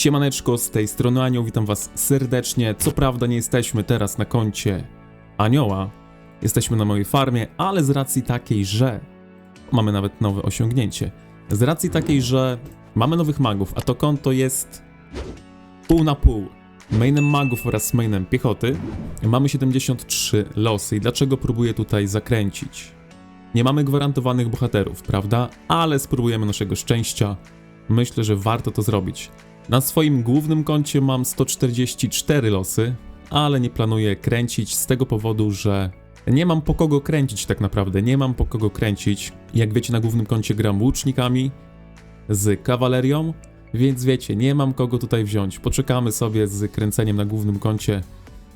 Siemaneczko, z tej strony Anioł, witam was serdecznie. Co prawda nie jesteśmy teraz na koncie Anioła, jesteśmy na mojej farmie, ale z racji takiej, że mamy nawet nowe osiągnięcie. Z racji takiej, że mamy nowych magów, a to konto jest pół na pół. Mainem magów oraz mainem piechoty. Mamy 73 losy i dlaczego próbuję tutaj zakręcić? Nie mamy gwarantowanych bohaterów, prawda? Ale spróbujemy naszego szczęścia. Myślę, że warto to zrobić. Na swoim głównym koncie mam 144 losy, ale nie planuję kręcić z tego powodu, że nie mam po kogo kręcić tak naprawdę, nie mam po kogo kręcić. Jak wiecie, na głównym koncie gram łucznikami z kawalerią, więc wiecie, nie mam kogo tutaj wziąć. Poczekamy sobie z kręceniem na głównym koncie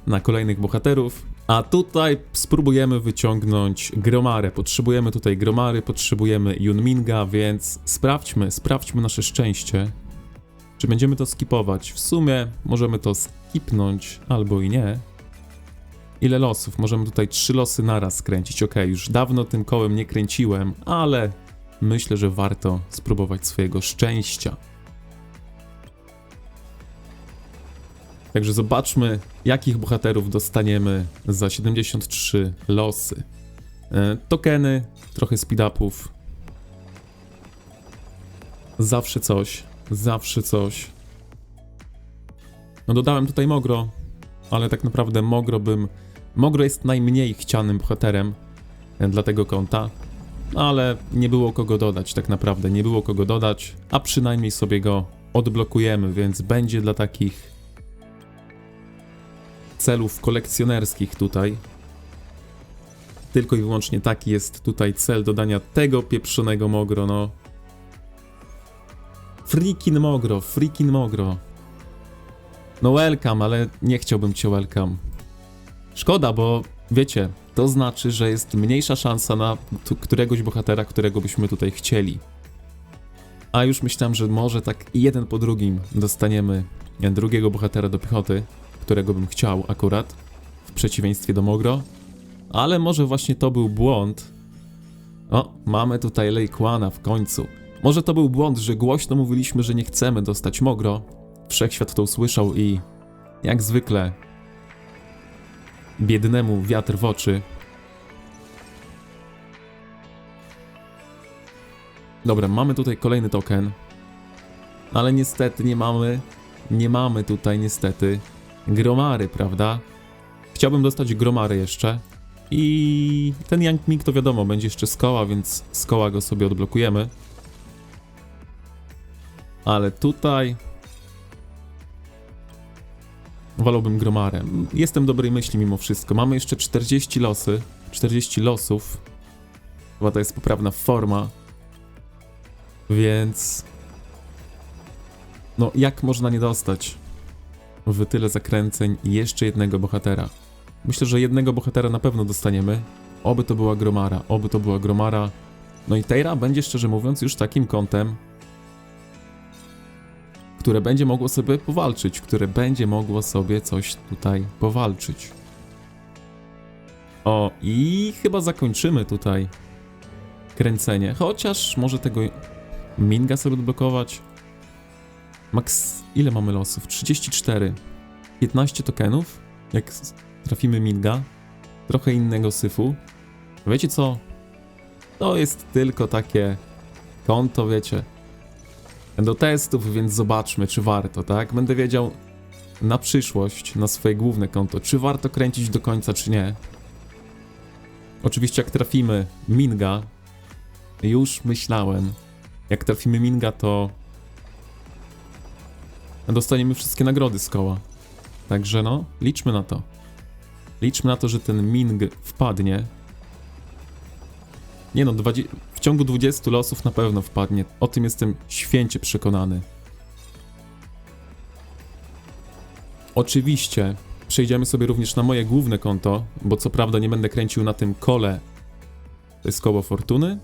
na kolejnych bohaterów. A tutaj spróbujemy wyciągnąć Gromarę. Potrzebujemy tutaj Gromary, potrzebujemy Yunminga, więc sprawdźmy, sprawdźmy nasze szczęście. Czy będziemy to skipować? W sumie możemy to skipnąć albo i nie. Ile losów? Możemy tutaj trzy losy naraz kręcić. Ok, już dawno tym kołem nie kręciłem, ale myślę, że warto spróbować swojego szczęścia. Także zobaczmy, jakich bohaterów dostaniemy za 73 losy. E, tokeny, trochę speed-upów. Zawsze coś, zawsze coś. No dodałem tutaj Mogro, ale tak naprawdę Mogro bym... Mogro jest najmniej chcianym bohaterem e, dla tego konta, ale nie było kogo dodać tak naprawdę, nie było kogo dodać, a przynajmniej sobie go odblokujemy, więc będzie dla takich celów kolekcjonerskich tutaj. Tylko i wyłącznie taki jest tutaj cel dodania tego pieprzonego mogro, no. Freakin mogro, freakin mogro. No welcome, ale nie chciałbym cię welcome. Szkoda, bo wiecie, to znaczy, że jest mniejsza szansa na któregoś bohatera, którego byśmy tutaj chcieli. A już myślałem, że może tak jeden po drugim dostaniemy drugiego bohatera do piechoty którego bym chciał akurat, w przeciwieństwie do Mogro. Ale może właśnie to był błąd. O, mamy tutaj Lejkłana w końcu. Może to był błąd, że głośno mówiliśmy, że nie chcemy dostać Mogro. Wszechświat to usłyszał i jak zwykle biednemu wiatr w oczy. Dobra, mamy tutaj kolejny token. Ale niestety nie mamy, nie mamy tutaj niestety gromary, prawda? Chciałbym dostać gromary jeszcze. I ten Young Ming to wiadomo, będzie jeszcze z koła, więc z koła go sobie odblokujemy. Ale tutaj... Wolałbym gromarę. Jestem dobrej myśli mimo wszystko. Mamy jeszcze 40 losy. 40 losów. Chyba to jest poprawna forma. Więc... No, jak można nie dostać? w tyle zakręceń jeszcze jednego bohatera. Myślę, że jednego bohatera na pewno dostaniemy. Oby to była Gromara, oby to była Gromara. No i Teira będzie szczerze mówiąc już takim kątem, które będzie mogło sobie powalczyć, które będzie mogło sobie coś tutaj powalczyć. O, i chyba zakończymy tutaj kręcenie, chociaż może tego Minga sobie odblokować. Max, ile mamy losów? 34. 15 tokenów. Jak trafimy Minga. Trochę innego syfu. Wiecie co? To jest tylko takie konto, wiecie. Do testów, więc zobaczmy, czy warto, tak? Będę wiedział na przyszłość, na swoje główne konto, czy warto kręcić do końca, czy nie. Oczywiście, jak trafimy Minga, już myślałem, jak trafimy Minga, to dostaniemy wszystkie nagrody z koła. Także no, liczmy na to. Liczmy na to, że ten Ming wpadnie. Nie no, 20, w ciągu 20 losów na pewno wpadnie. O tym jestem święcie przekonany. Oczywiście przejdziemy sobie również na moje główne konto, bo co prawda nie będę kręcił na tym kole. To jest koło fortuny.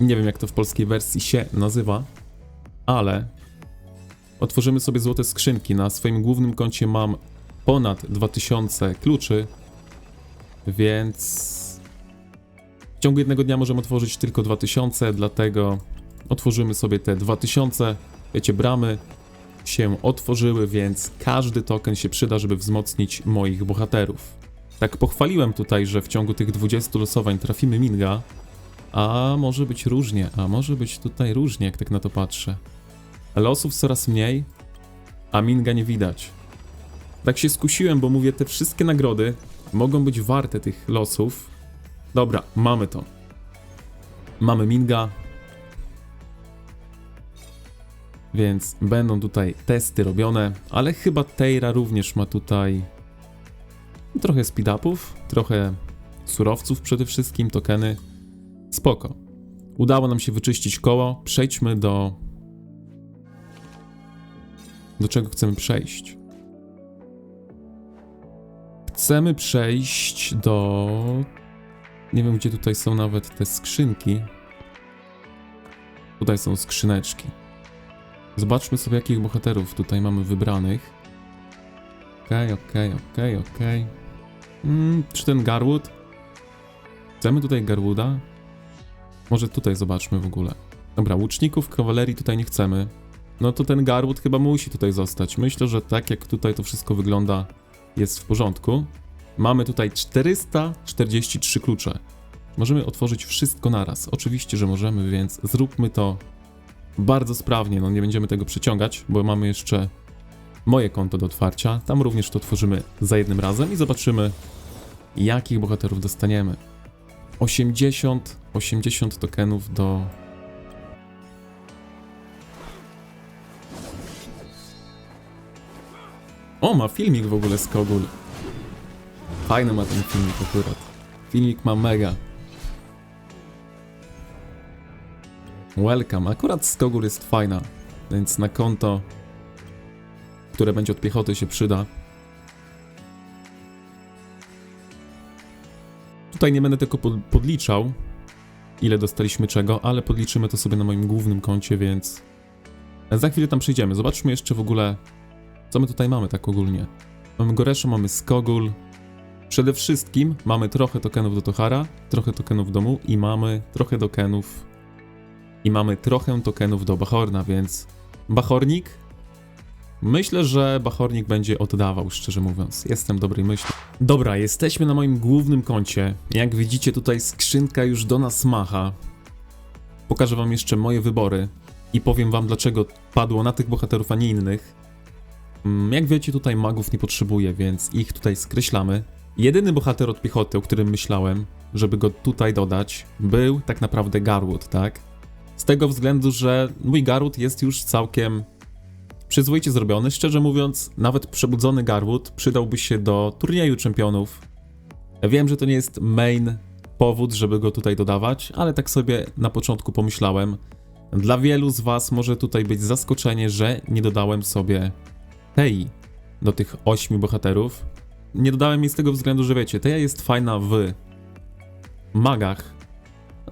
Nie wiem jak to w polskiej wersji się nazywa, ale otworzymy sobie złote skrzynki. Na swoim głównym koncie mam ponad 2000 kluczy, więc w ciągu jednego dnia możemy otworzyć tylko 2000, dlatego Otworzymy sobie te 2000. Wiecie, bramy się otworzyły, więc każdy token się przyda, żeby wzmocnić moich bohaterów. Tak pochwaliłem tutaj, że w ciągu tych 20 losowań trafimy Minga, a może być różnie, a może być tutaj różnie, jak tak na to patrzę. Losów coraz mniej, a Minga nie widać. Tak się skusiłem, bo mówię, te wszystkie nagrody mogą być warte tych losów. Dobra, mamy to. Mamy Minga. Więc będą tutaj testy robione, ale chyba Teira również ma tutaj trochę speed-upów, trochę surowców przede wszystkim, tokeny. Spoko. Udało nam się wyczyścić koło. Przejdźmy do. Do czego chcemy przejść? Chcemy przejść do. Nie wiem, gdzie tutaj są nawet te skrzynki. Tutaj są skrzyneczki. Zobaczmy sobie, jakich bohaterów tutaj mamy wybranych. Okej, okej, okej, okej. Mm, czy ten Garwood? Chcemy tutaj Garwooda? Może tutaj zobaczmy w ogóle. Dobra, łuczników kawalerii tutaj nie chcemy. No to ten Garwood chyba musi tutaj zostać. Myślę, że tak jak tutaj to wszystko wygląda, jest w porządku. Mamy tutaj 443 klucze. Możemy otworzyć wszystko naraz. Oczywiście, że możemy, więc zróbmy to bardzo sprawnie. No nie będziemy tego przeciągać, bo mamy jeszcze moje konto do otwarcia. Tam również to otworzymy za jednym razem i zobaczymy, jakich bohaterów dostaniemy. 80, 80 tokenów do O, ma filmik w ogóle z Kogul. Fajny ma ten filmik akurat. Filmik ma mega. Welcome. Akurat Skogul jest fajna, więc na konto, które będzie od piechoty się przyda. Tutaj nie będę tylko pod, podliczał, ile dostaliśmy czego, ale podliczymy to sobie na moim głównym koncie, więc za chwilę tam przyjdziemy. Zobaczmy jeszcze w ogóle, co my tutaj mamy tak ogólnie. Mamy Goresza, mamy Skogul. Przede wszystkim mamy trochę tokenów do Tohara, trochę tokenów do Mu i mamy trochę tokenów i mamy trochę tokenów do Bachorna, więc Bachornik? Myślę, że Bachornik będzie oddawał, szczerze mówiąc. Jestem dobrej myśli. Dobra, jesteśmy na moim głównym koncie. Jak widzicie, tutaj skrzynka już do nas macha. Pokażę wam jeszcze moje wybory i powiem wam, dlaczego padło na tych bohaterów, a nie innych. Mm, Jak wiecie, tutaj magów nie potrzebuję, więc ich tutaj skreślamy. Jedyny bohater od piechoty, o którym myślałem, żeby go tutaj dodać, był tak naprawdę Garwood, tak? Z tego względu, że mój Garwood jest już całkiem przyzwoicie zrobiony. Szczerze mówiąc, nawet przebudzony Garwood przydałby się do turnieju czempionów. Wiem, że to nie jest main powód, żeby go tutaj dodawać, ale tak sobie na początku pomyślałem. Dla wielu z Was może tutaj być zaskoczenie, że nie dodałem sobie Tei do tych ośmiu bohaterów. Nie dodałem jej z tego względu, że wiecie, Teja jest fajna w magach.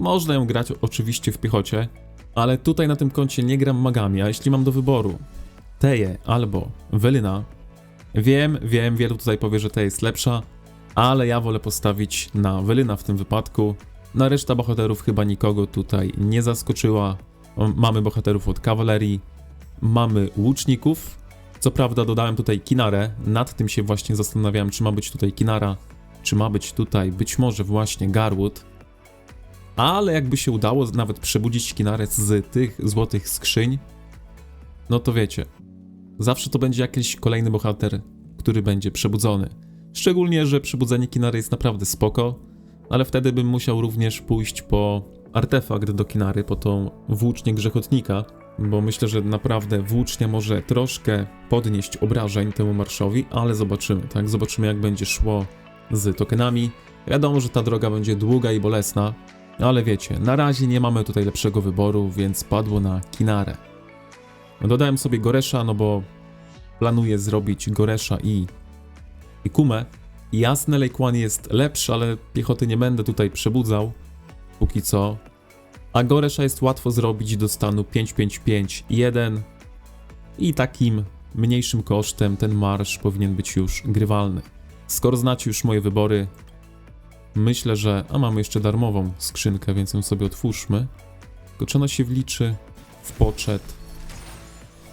Można ją grać oczywiście w piechocie, ale tutaj na tym koncie nie gram magami, a jeśli mam do wyboru Teję albo Welina, wiem, wiem, wielu tutaj powie, że Teja jest lepsza, ale ja wolę postawić na Welina w tym wypadku. Na reszta bohaterów chyba nikogo tutaj nie zaskoczyła. Mamy bohaterów od kawalerii, mamy łuczników. Co prawda dodałem tutaj Kinarę, nad tym się właśnie zastanawiałem, czy ma być tutaj Kinara, czy ma być tutaj być może właśnie Garwood. Ale jakby się udało nawet przebudzić Kinarę z tych złotych skrzyń, no to wiecie, zawsze to będzie jakiś kolejny bohater, który będzie przebudzony. Szczególnie, że przebudzenie Kinary jest naprawdę spoko, ale wtedy bym musiał również pójść po artefakt do Kinary, po tą włócznię grzechotnika, bo myślę, że naprawdę włócznia może troszkę podnieść obrażeń temu marszowi, ale zobaczymy, tak? Zobaczymy jak będzie szło z tokenami. Wiadomo, że ta droga będzie długa i bolesna, ale wiecie, na razie nie mamy tutaj lepszego wyboru, więc padło na Kinarę. Dodałem sobie Goresza, no bo planuję zrobić Goresza i, i Kumę. Jasne, Lake One jest lepszy, ale piechoty nie będę tutaj przebudzał, póki co. A Goresza jest łatwo zrobić do stanu 5-5-5-1 i takim mniejszym kosztem ten marsz powinien być już grywalny. Skoro znacie już moje wybory, myślę, że... A mamy jeszcze darmową skrzynkę, więc ją sobie otwórzmy. Tylko czy ona się wliczy? w poczet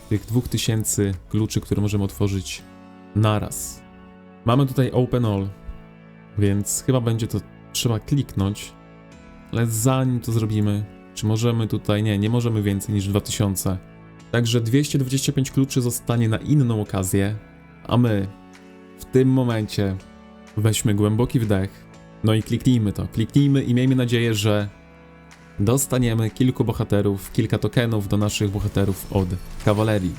tych 2000 kluczy, które możemy otworzyć naraz. Mamy tutaj Open All, więc chyba będzie to trzeba kliknąć. Ale zanim to zrobimy, czy możemy tutaj. Nie, nie możemy więcej niż 2000. Także 225 kluczy zostanie na inną okazję, a my w tym momencie weźmy głęboki wdech. No i kliknijmy to. Kliknijmy i miejmy nadzieję, że dostaniemy kilku bohaterów, kilka tokenów do naszych bohaterów od kawalerii.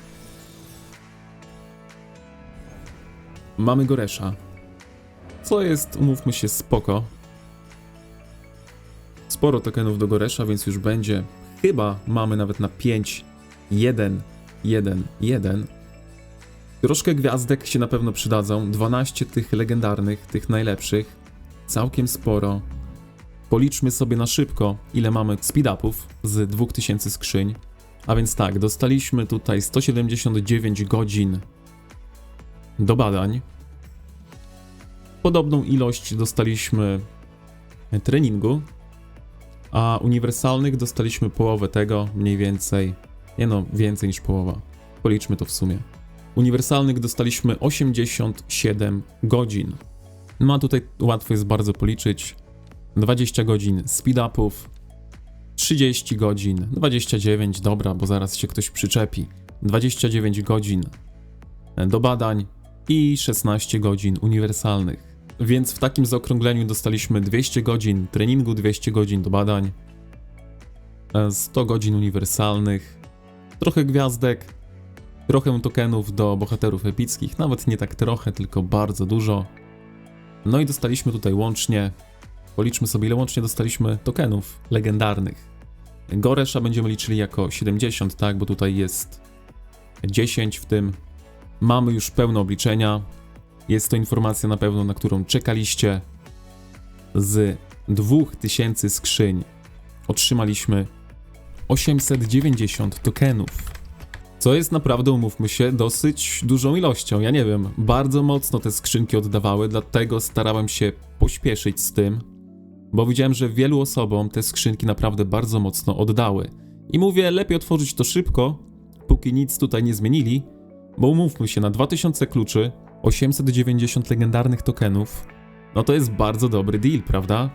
Mamy Goresza. Co jest, umówmy się, spoko. Sporo tokenów do Goresza, więc już będzie. Chyba mamy nawet na 5, 1, 1, 1. Troszkę gwiazdek się na pewno przydadzą. 12 tych legendarnych, tych najlepszych. Całkiem sporo. Policzmy sobie na szybko, ile mamy speed-upów z 2000 skrzyń. A więc tak, dostaliśmy tutaj 179 godzin do badań. Podobną ilość dostaliśmy treningu, a uniwersalnych dostaliśmy połowę tego, mniej więcej. Nie no, więcej niż połowa. Policzmy to w sumie. Uniwersalnych dostaliśmy 87 godzin. No a tutaj łatwo jest bardzo policzyć. 20 godzin speed-upów, 30 godzin, 29, dobra, bo zaraz się ktoś przyczepi. 29 godzin do badań i 16 godzin uniwersalnych. Więc w takim zaokrągleniu dostaliśmy 200 godzin treningu, 200 godzin do badań, e, 100 godzin uniwersalnych, trochę gwiazdek, trochę tokenów do bohaterów epickich, nawet nie tak trochę, tylko bardzo dużo. No i dostaliśmy tutaj łącznie, policzmy sobie ile łącznie dostaliśmy tokenów legendarnych. Goresza będziemy liczyli jako 70, tak, bo tutaj jest 10 w tym. Mamy już pełne obliczenia. Jest to informacja na pewno, na którą czekaliście. Z 2000 skrzyń otrzymaliśmy 890 tokenów. Co jest naprawdę, umówmy się, dosyć dużą ilością. Ja nie wiem, bardzo mocno te skrzynki oddawały, dlatego starałem się pośpieszyć z tym, bo widziałem, że wielu osobom te skrzynki naprawdę bardzo mocno oddały. I mówię, lepiej otworzyć to szybko, póki nic tutaj nie zmienili, bo umówmy się, na 2000 kluczy, 890 legendarnych tokenów, no to jest bardzo dobry deal, prawda?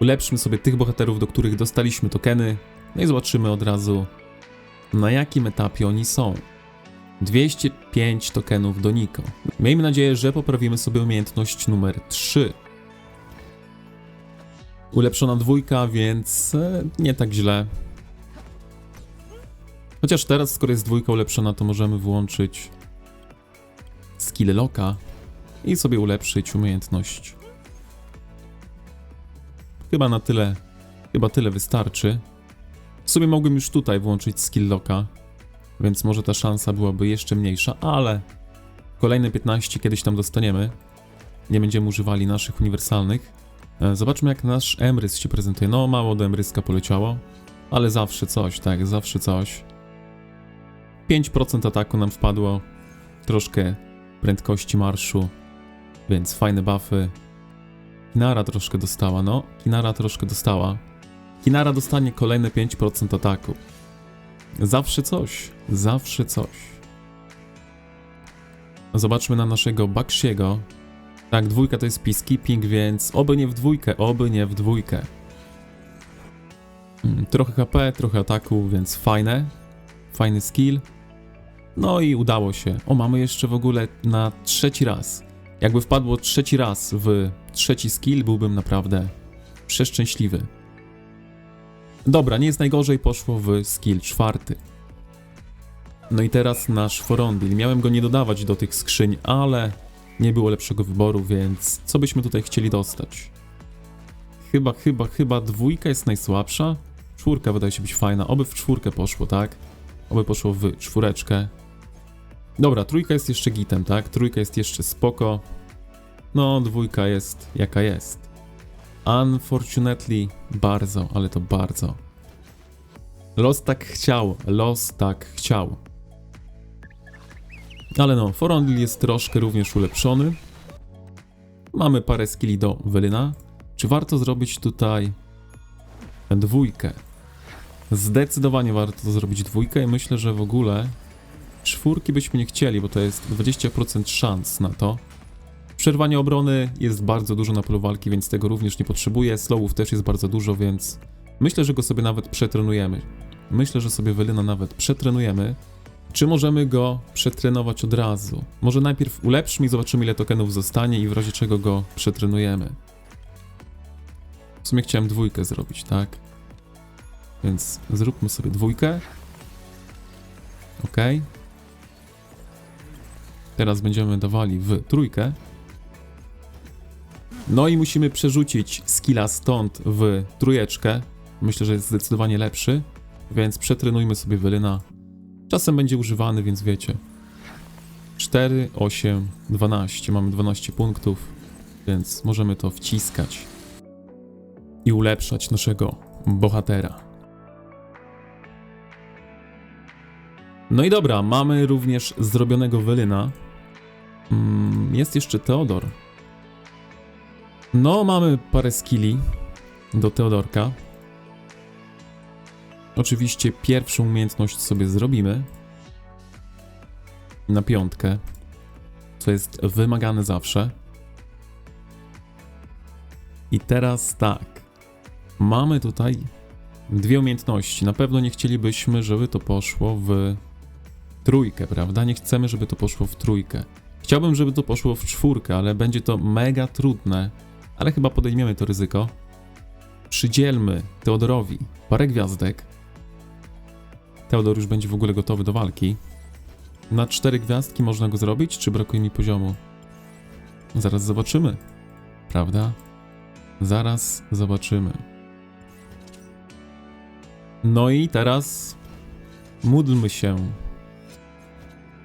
Ulepszmy sobie tych bohaterów, do których dostaliśmy tokeny, no i zobaczymy od razu, na jakim etapie oni są. 205 tokenów do Niko. Miejmy nadzieję, że poprawimy sobie umiejętność numer 3. Ulepszona dwójka, więc e, nie tak źle. Chociaż teraz, skoro jest dwójka ulepszona, to możemy włączyć skill locka i sobie ulepszyć umiejętność. Chyba na tyle, chyba tyle wystarczy. W sumie mogłem już tutaj włączyć skill locka, więc może ta szansa byłaby jeszcze mniejsza, ale kolejne 15 kiedyś tam dostaniemy. Nie będziemy używali naszych uniwersalnych. E, Zobaczmy jak nasz Emrys się prezentuje. No mało do Emryska poleciało, ale zawsze coś, tak, zawsze coś. 5% ataku nam wpadło, troszkę prędkości marszu, więc fajne buffy. Kinara troszkę dostała, no, Kinara troszkę dostała. Kinara dostanie kolejne 5% ataku. Zawsze coś, zawsze coś. Zobaczmy na naszego Bakshiego. Tak, dwójka to jest peacekeeping, więc oby nie w dwójkę, oby nie w dwójkę. Mm, Trochę HP, trochę ataku, więc fajne. Fajny skill. No i udało się. O, mamy jeszcze w ogóle na trzeci raz. Jakby wpadło trzeci raz w trzeci skill, byłbym naprawdę przeszczęśliwy. Dobra, nie jest najgorzej, poszło w skill czwarty. No i teraz nasz Forondil. Miałem go nie dodawać do tych skrzyń, ale nie było lepszego wyboru, więc co byśmy tutaj chcieli dostać? Chyba, chyba, chyba dwójka jest najsłabsza. Czwórka wydaje się być fajna. Oby w czwórkę poszło, tak? Oby poszło w czwóreczkę. Dobra, trójka jest jeszcze gitem, tak? Trójka jest jeszcze spoko. No, dwójka jest jaka jest. Unfortunately, bardzo, ale to bardzo. Los tak chciał, los tak chciał. Ale no, Forondil jest troszkę również ulepszony. Mamy parę skilli do Welyna. Czy warto zrobić tutaj dwójkę? Zdecydowanie warto zrobić dwójkę i myślę, że w ogóle czwórki byśmy nie chcieli, bo to jest 20% szans na to. Przerwanie obrony jest bardzo dużo na polu walki, więc tego również nie potrzebuję. Slowów też jest bardzo dużo, więc myślę, że go sobie nawet przetrenujemy. Myślę, że sobie Welyna nawet przetrenujemy. Czy możemy go przetrenować od razu? Może najpierw ulepszmy i zobaczymy ile tokenów zostanie i w razie czego go przetrenujemy. W sumie chciałem dwójkę zrobić, tak? Więc zróbmy sobie dwójkę. Ok. Teraz będziemy dawali w trójkę. No i musimy przerzucić skilla stąd w trójeczkę. Myślę, że jest zdecydowanie lepszy, więc przetrenujmy sobie Welyna. Czasem będzie używany, więc wiecie. 4, 8, 12. Mamy 12 punktów, więc możemy to wciskać i ulepszać naszego bohatera. No i dobra, mamy również zrobionego Welyna. Mm, Jest jeszcze Teodor. No, mamy parę skilli do Teodorka. Oczywiście pierwszą umiejętność sobie zrobimy. Na piątkę. Co jest wymagane zawsze. I teraz tak. Mamy tutaj dwie umiejętności. Na pewno nie chcielibyśmy, żeby to poszło w trójkę, prawda? Nie chcemy, żeby to poszło w trójkę. Chciałbym, żeby to poszło w czwórkę, ale będzie to mega trudne. Ale chyba podejmiemy to ryzyko. Przydzielmy Teodorowi parę gwiazdek. Teodor już będzie w ogóle gotowy do walki. Na cztery gwiazdki można go zrobić, czy brakuje mi poziomu? Zaraz zobaczymy. Prawda? Zaraz zobaczymy. No i teraz módlmy się.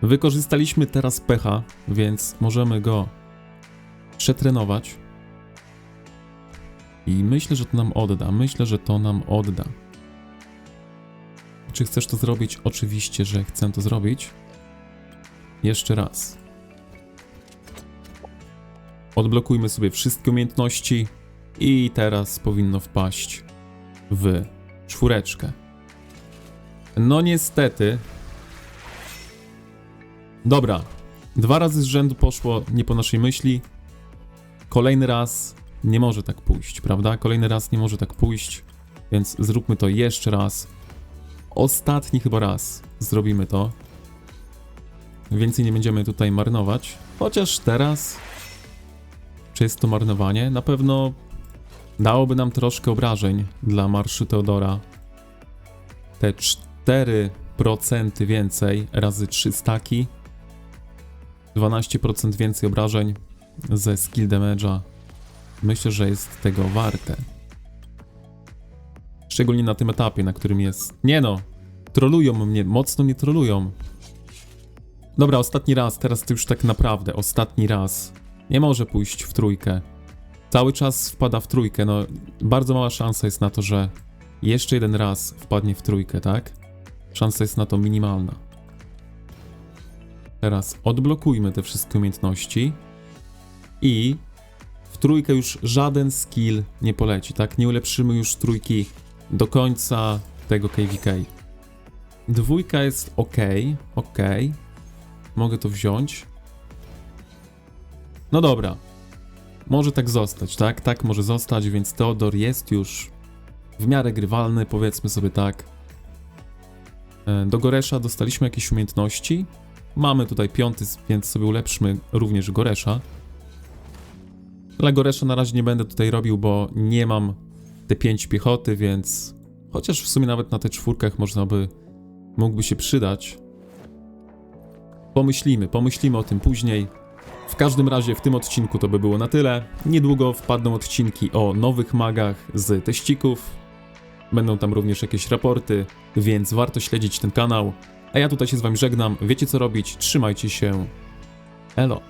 Wykorzystaliśmy teraz pecha, więc możemy go przetrenować. I myślę, że to nam odda. Myślę, że to nam odda. Czy chcesz to zrobić? Oczywiście, że chcę to zrobić. Jeszcze raz. Odblokujmy sobie wszystkie umiejętności i teraz powinno wpaść w czwóreczkę. No niestety. Dobra. Dwa razy z rzędu poszło nie po naszej myśli. Kolejny raz nie może tak pójść, prawda? Kolejny raz nie może tak pójść, więc zróbmy to jeszcze raz. Ostatni chyba raz zrobimy to. Więcej nie będziemy tutaj marnować. Chociaż teraz. Czy jest to marnowanie? Na pewno dałoby nam troszkę obrażeń dla marszu Teodora. Te 4% więcej razy 3 staki. 12% więcej obrażeń ze skill damage'a. Myślę, że jest tego warte. Szczególnie na tym etapie, na którym jest. Nie no! Trolują mnie, mocno mnie trolują. Dobra, ostatni raz, teraz to już tak naprawdę, ostatni raz. Nie może pójść w trójkę. Cały czas wpada w trójkę, no bardzo mała szansa jest na to, że jeszcze jeden raz wpadnie w trójkę, tak? Szansa jest na to minimalna. Teraz odblokujmy te wszystkie umiejętności i w trójkę już żaden skill nie poleci, tak? Nie ulepszymy już trójki do końca tego KVK. Dwójka jest ok, ok. Mogę to wziąć. No dobra. Może tak zostać, tak? Tak może zostać, więc Teodor jest już w miarę grywalny, powiedzmy sobie tak. E, Do Goresza dostaliśmy jakieś umiejętności. Mamy tutaj piąty, więc sobie ulepszmy również Goresza. Dla Goresza na razie nie będę tutaj robił, bo nie mam te 5 piechoty, więc chociaż w sumie nawet na te czwórkach można by mógłby się przydać. Pomyślimy, pomyślimy o tym później. W każdym razie w tym odcinku to by było na tyle. Niedługo wpadną odcinki o nowych magach z teścików. Będą tam również jakieś raporty, więc warto śledzić ten kanał. A ja tutaj się z wami żegnam. Wiecie co robić, trzymajcie się. Elo.